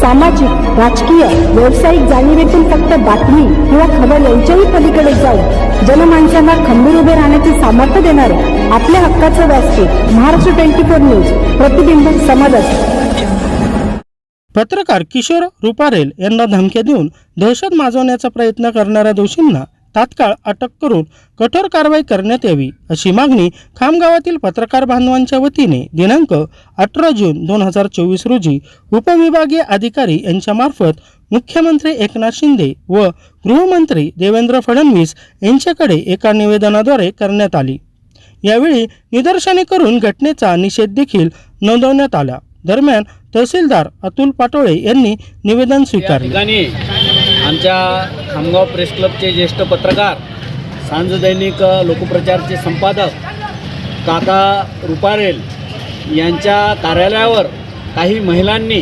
सामाजिक राजकीय व्यावसायिक जाणीवेतून फक्त बातमी किंवा खबर यांच्याही पलीकडे जाऊन जनमानसांना खंबीर उभे राहण्याचे सामर्थ्य देणारे आपल्या हक्काचं व्यासपीठ महाराष्ट्र ट्वेंटी फोर न्यूज प्रतिबिंब समाजात पत्रकार किशोर रुपारेल यांना धमक्या देऊन दहशत माजवण्याचा प्रयत्न करणाऱ्या दोषींना तात्काळ अटक करून कठोर कारवाई करण्यात यावी अशी मागणी खामगावातील पत्रकार बांधवांच्या वतीने दिनांक अठरा जून दोन हजार चोवीस रोजी उपविभागीय अधिकारी यांच्यामार्फत मुख्यमंत्री एकनाथ शिंदे व गृहमंत्री देवेंद्र फडणवीस यांच्याकडे एका निवेदनाद्वारे करण्यात आली. यावेळी निदर्शने करून घटनेचा निषेध देखील नोंदवण्यात आला. दरम्यान तहसीलदार अतुल पाटोळे यांनी निवेदन स्वीकारले. आमच्या खामगाव प्रेस क्लबचे ज्येष्ठ पत्रकार सांज दैनिक लोकप्रचारचे संपादक काका रुपारेल यांच्या कार्यालयावर काही महिलांनी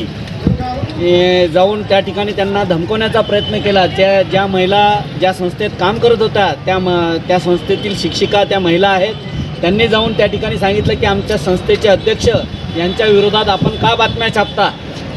जाऊन त्या ठिकाणी त्यांना धमकवण्याचा प्रयत्न केला. त्या ज्या महिला ज्या संस्थेत काम करत होत्या त्या म त्या संस्थेतील शिक्षिका त्या महिला आहेत. त्यांनी जाऊन त्या ठिकाणी सांगितलं की आमच्या संस्थेचे अध्यक्ष यांच्या विरोधात आपण का बातम्या छापता?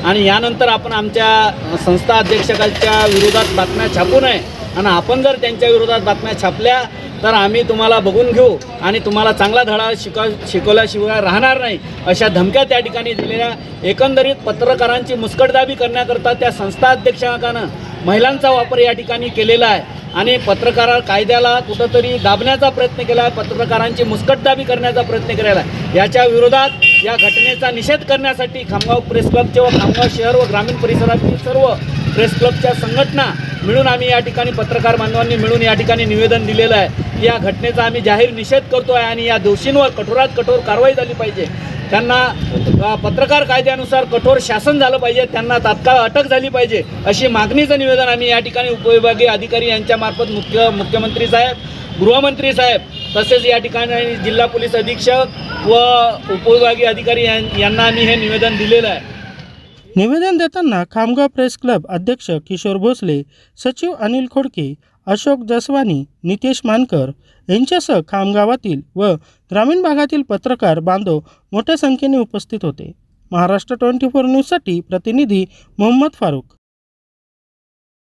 आणि यानंतर आपण आमच्या संस्था अध्यक्षकाच्या विरोधात बातम्या छापू नये. आणि आपण जर त्यांच्या विरोधात बातम्या छापल्या तर आम्ही तुम्हाला बघून घेऊ आणि तुम्हाला चांगला धडा शिकव शिकवल्याशिवाय राहणार नाही अशा धमक्या त्या ठिकाणी दिलेल्या एकंदरीत पत्रकारांची मुस्कटदाबी करण्याकरता त्या संस्था अध्यक्षकानं महिलांचा वापर या ठिकाणी केलेला आहे. आणि पत्रकार कायद्याला कुठंतरी दाबण्याचा प्रयत्न केला आहे पत्रकारांची मुस्कटदाबी करण्याचा प्रयत्न केलेला आहे. याच्या विरोधात या घटनेचा निषेध करण्यासाठी खामगाव प्रेस क्लबचे व खामगाव शहर व ग्रामीण परिसरातील सर्व प्रेस क्लबच्या संघटना मिळून आम्ही या ठिकाणी पत्रकार बांधवांनी मिळून या ठिकाणी निवेदन दिलेलं आहे. या घटनेचा आम्ही जाहीर निषेध करतो आहे आणि या दोषींवर कठोरात कठोर कारवाई झाली पाहिजे. त्यांना पत्रकार कायद्यानुसार कठोर शासन झालं पाहिजे. त्यांना तात्काळ अटक झाली पाहिजे अशी मागणीचं निवेदन आम्ही या ठिकाणी उपविभागीय अधिकारी यांच्यामार्फत मुख्य मुख्यमंत्री साहेब गृहमंत्री साहेब तसेच या ठिकाणी जिल्हा पोलीस अधीक्षक व उपविभागीय अधिकारी यां- यांना आम्ही हे निवेदन दिलेलं आहे. निवेदन देताना खामगाव प्रेस क्लब अध्यक्ष किशोर भोसले सचिव अनिल खोडके अशोक जसवानी नितेश मानकर यांच्यासह खामगावातील व ग्रामीण भागातील पत्रकार बांधव मोठ्या संख्येने उपस्थित होते. महाराष्ट्र ट्वेंटी फोर न्यूजसाठी प्रतिनिधी मोहम्मद फारूक